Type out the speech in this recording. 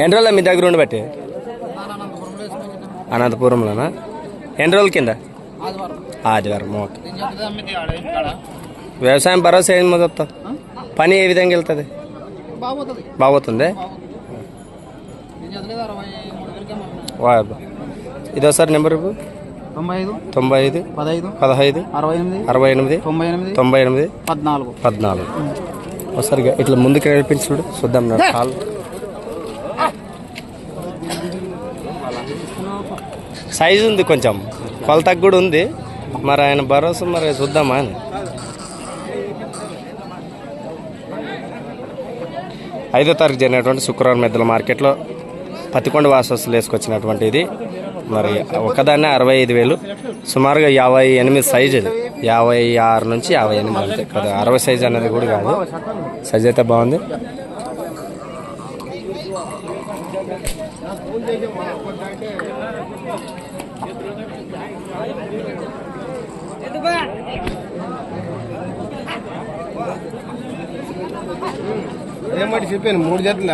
ఎన్ని రోజులు మీ దగ్గర ఉండి బట్టి. అనంతపురంలోనా? ఎన్ని రోజుల కింద? ఆదివారం ఓకే. వ్యవసాయం భరోసా ఏం మొదలుతా పని ఏ విధంగా వెళ్తుంది? బాగుతుంది ఇదో సార్ నెంబర్ తొంభై ఐదు తొంభై ఐదు పదహైదు పదహైదు అరవై ఎనిమిది అరవై ఎనిమిది తొంభై ఎనిమిది తొంభై ఎనిమిది పద్నాలుగు. పద్నాలుగు. ఒకసారిగా ఇట్లా ముందుకు నడిపించి చూడు చూద్దాం నా కాల్. సైజు ఉంది కొంచెం. కొలతకు కూడా ఉంది. మరి ఆయన భరోసా మరి చూద్దామా అని. ఐదో తారీఖు జరిగినటువంటి శుక్రవారం మధ్యలో మార్కెట్లో పత్తికొండ వాసస్సులు వేసుకొచ్చినటువంటి ఇది. మరి ఒకదాన్నే అరవై ఐదు వేలు. సుమారుగా యాభై ఎనిమిది సైజు ఇది యాభై ఆరు నుంచి యాభై ఎనిమిది అంతే. కదా అరవై సైజ్ అనేది కూడా కాదు. సైజ్ అయితే బాగుంది. ఏమంటే చెప్పాను? మూడు జతలు?